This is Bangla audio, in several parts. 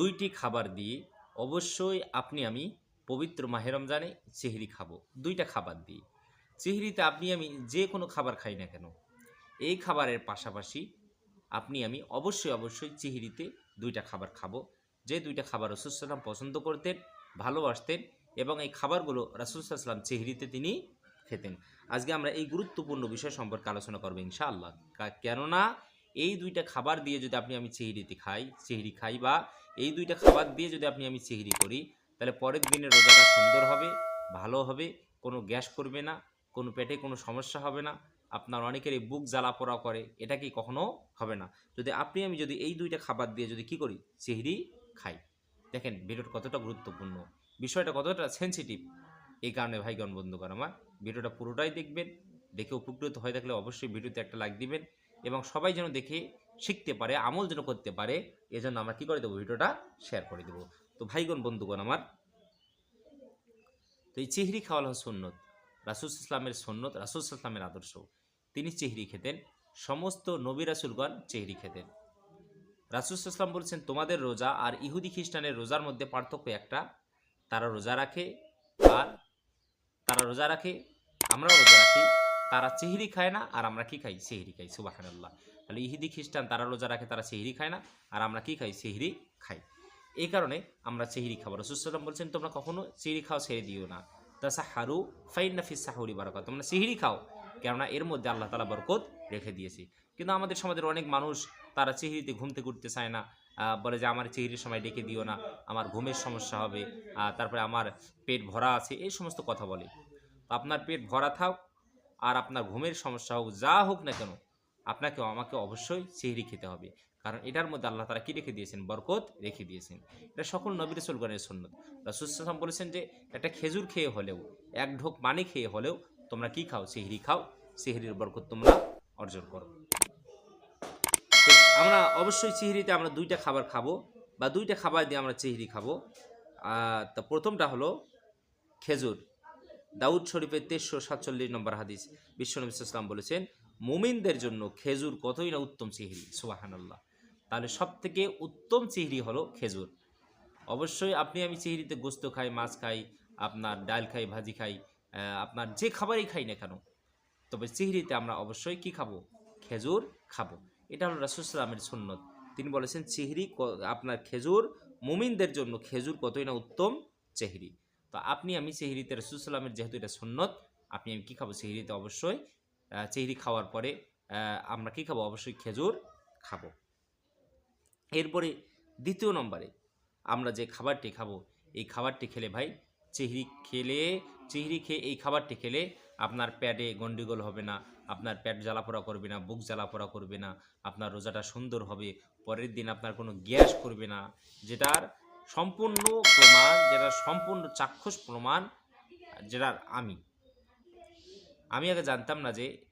দুইটি খাবার দিয়ে অবশ্যই আপনি আমি পবিত্র মাহে রমজানে চেহরি খাব। দুইটা খাবার দিয়ে। চেহরিতে আপনি আমি যে কোনো খাবার খাই না কেন, এই খাবারের পাশাপাশি আপনি আমি অবশ্যই অবশ্যই চেহরিতে দুইটা খাবার খাব। যে দুইটা খাবার রসুলাম পছন্দ করতেন, ভালোবাসতেন এবং এই খাবারগুলো রাসুলসাল্লাম চেহরিতে তিনি খেতেন। আজকে আমরা এই গুরুত্বপূর্ণ বিষয় সম্পর্কে আলোচনা করব ইনশাআল্লাহ। কেননা এই দুইটা খাবার দিয়ে যদি আপনি আমি চেহরিতে খাই, চেহরি খাই বা এই দুইটা খাবার দিয়ে যদি আপনি আমি চেহরি করি, তাহলে পরের দিনের রোজাটা সুন্দর হবে, ভালো হবে, কোনো গ্যাস করবে না, কোনো পেটে কোনো সমস্যা হবে না, আপনার অনেকের এই বুক জ্বালা পোড়া করে, এটা কি কখনো হবে না। যদি আপনি আমি যদি এই দুইটা খাবার দিয়ে যদি কি করি, চেহরি খাই। দেখেন, ভিডিওটা কতটা গুরুত্বপূর্ণ, বিষয়টা কতটা সেন্সিটিভ এই কারণে ভাই ভাইগণ বন্ধুগণ আমার, ভিডিওটা পুরোটাই দেখবেন, দেখে উপকৃত হয়ে থাকলে অবশ্যই ভিডিওতে একটা লাইক দিবেন এবং সবাই যেন দেখে শিখতে পারে, আমল যেন করতে পারে, এজন্য আমরা কি করে দেবো? ভিডিওটা শেয়ার করে দেবো। তো ভাইগণ, বন্ধুগণ আমার, তো এই চেহরি খাওয়া হলো রাসুল ইসলামের সন্ন্যত রাসুল ইসলামের আদর্শ। তিনি চেহরি খেতেন, সমস্ত নবী রাসুলগণ চেহরি খেতেন। রাসুল ইসলাম বলছেন, তোমাদের রোজা আর ইহুদি খ্রিস্টানের রোজার মধ্যে পার্থক্য একটা। তারা রোজা রাখে আর তারা রোজা রাখে, আমরাও রোজা রাখি। তারা চেহরি খায় না আর আমরা কি খাই? সেহরি খাই সুবাহান আল্লাহ তাহলে ইহুদি খ্রিস্টান তারা রোজা রাখে, তারা সেহরি খায় না আর আমরা কি খাই? সেহরি খাই। এই কারণে আমরা চেহরি খাব। রসুলাম বলছেন, তোমরা কখনো চেহরি খাও ছেড়ে দিও না। তাসা হারু ফাইন নাফিস সাহুরি বারকাত। তোমরা সেহরি খাও, কেননা এর মধ্যে আল্লাহ তালা বরকত রেখে দিয়েছি। কিন্তু আমাদের সমাজের অনেক মানুষ তারা চেহরিতে ঘুমতে উঠতে চায় না। বলে যে, আমার চেহরির সময় ডেকে দিও না, আমার ঘুমের সমস্যা হবে। তারপরে আমার পেট ভরা আছে, এই সমস্ত কথা বলে। আপনার পেট ভরা থাক আর আপনার ঘুমের সমস্যা হোক, যা হোক না কেন আপনাকে আমাকে অবশ্যই চেহরি খেতে হবে। কারণ এটার মধ্যে আল্লাহ তারা কী রেখে দিয়েছেন? বরকত রেখে দিয়েছেন। এটা সকল নবী রসুলগণের সন্ন্যত রাসুলাম বলেছেন যে, একটা খেজুর খেয়ে হলেও, এক ঢোক পানি খেয়ে হলেও, তোমরা কি খাও? সেহরি খাও। সেহরির বরকত তোমরা অর্জন করো। আমরা অবশ্যই চিহরিতে আমরা দুইটা খাবার খাব বা দুইটা খাবার দিয়ে আমরা চিহরি খাব। তো প্রথমটা হলো খেজুর। দাউদ শরীফের তেইশশো সাতচল্লিশ নম্বর হাদিস বিশ্বনবী ইসলাম বলেছেন, মুমিনদের জন্য খেজুর কতই না উত্তম চিহরি সুবাহানাল্লাহ। তাহলে সব থেকে উত্তম চিহরি হলো খেজুর। অবশ্যই আপনি আমি চিহরিতে গোস্ত খাই, মাছ খাই, আপনার ডাল খাই, ভাজি খাই আপনার যে খাবারই খাই না কেন, তবে চিহরিতে আমরা অবশ্যই কি খাব? খেজুর খাব। এটা হলো রাসুসালামের সুন্নত। তিনি বলেছেন চিহরি আপনার খেজুর মুমিনদের জন্য খেজুর কতই না উত্তম? চেহরি। তো আপনি, আমি চেহরিতে রসুলামের যেহেতু এটা সুন্নত, আপনি, আমি কী খাব? চেহরিতে অবশ্যই চেহরি খাওয়ার পরে আমরা কী খাব? অবশ্যই খেজুর খাব। এরপরে দ্বিতীয় নম্বরে আমরা যে খাবারটি খাব, এই খাবারটি খেলে ভাই, চেহরি খেলে, চেহরি খেয়ে এই খাবারটি খেলে আপনার পেটে গন্ডিগোল হবে না, আপনার পেট জ্বালাপোড়া করবে না, বুক জ্বালাপোড়া করবে না, আপনার রোজাটা সুন্দর হবে, পরের দিন আপনার কোনো গ্যাস করবে না, যেটার সম্পূর্ণ প্রমাণ, যেটা সম্পূর্ণ চাক্ষুষ প্রমাণ যেটার আমি। আমি আগে জানতাম না যে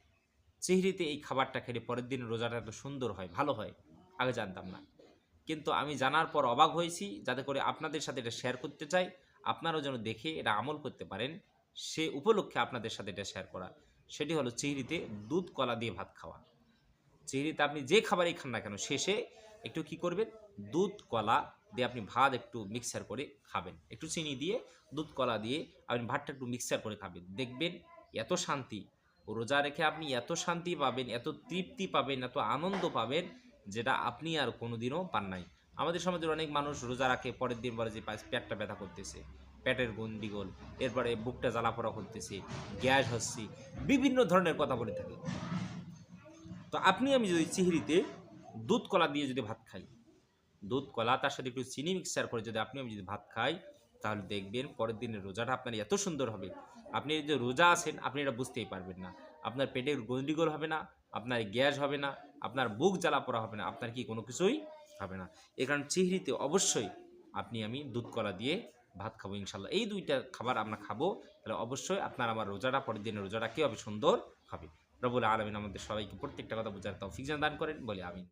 চেহরিতে এই খাবারটা খেলে পরের দিন রোজাটা এত সুন্দর হয়, ভালো হয়। আগে জানতাম না। কিন্তু আমি জানার পর অবাক হয়েছি, যাতে করে আপনাদের সাথে এটা শেয়ার করতে চাই। আপনারাও যেন দেখে এটা আমল করতে পারেন, সে উপলক্ষে আপনাদের সাথে এটা শেয়ার করা। সেটি হলো চিহরিতে দুধ, কলা দিয়ে ভাত খাওয়া। চিহরিতে আপনি যে খাবারই খান না কেন, শেষে একটু কি করবেন? দুধ, কলা দিয়ে আপনি ভাত একটু মিক্সার করে খাবেন। একটু চিনি দিয়ে, দুধ কলা দিয়ে আপনি ভাতটা একটু মিক্সার করে খাবেন। দেখবেন এত শান্তি, রোজা রেখে আপনি এত শান্তি পাবেন, এত তৃপ্তি পাবেন, এত আনন্দ পাবেন, যেটা আপনি আর কোনোদিনও পান নাই। আমাদের সমাজের অনেক মানুষ রোজা রাখে, পরের দিন বলে যে পেটটা ব্যথা করতেছে, পেটের গন্ডিগোল এরপরে বুকটা জ্বালাপোড়া করতেছে, গ্যাস হচ্ছে। বিভিন্ন ধরনের কথা বলে থাকে। তো আপনি, আমি যদি চিহরিতে দুধ কলা দিয়ে যদি ভাত খাই দুধ, কলা, তার সাথে একটু চিনি মিক্সচার করে যদি আপনি যদি ভাত খাই, তাহলে দেখবেন পরের দিনের রোজাটা আপনার এত সুন্দর হবে। আপনি যে রোজা আছেন, আপনি এটা বুঝতেই পারবেন না। আপনার পেটের গন্ডিগোল হবে না, আপনার গ্যাস হবে না, আপনার বুক জ্বালা পড়া হবে না, আপনার কি কোনো কিছুই হবে না। এ কারণ চিহরিতে অবশ্যই আপনি, আমি দুধ, কলা দিয়ে ভাত খাব ইনশাল্লাহ এই দুইটা খাবার আমরা খাব, তাহলে অবশ্যই আপনার আমার রোজাটা, পরের দিনের রোজাটা কীভাবে সুন্দর হবে। রবুল আলমিন আমাদের সবাইকে প্রত্যেকটা কথা বোঝার তৌফিক দান করেন, বলে আমি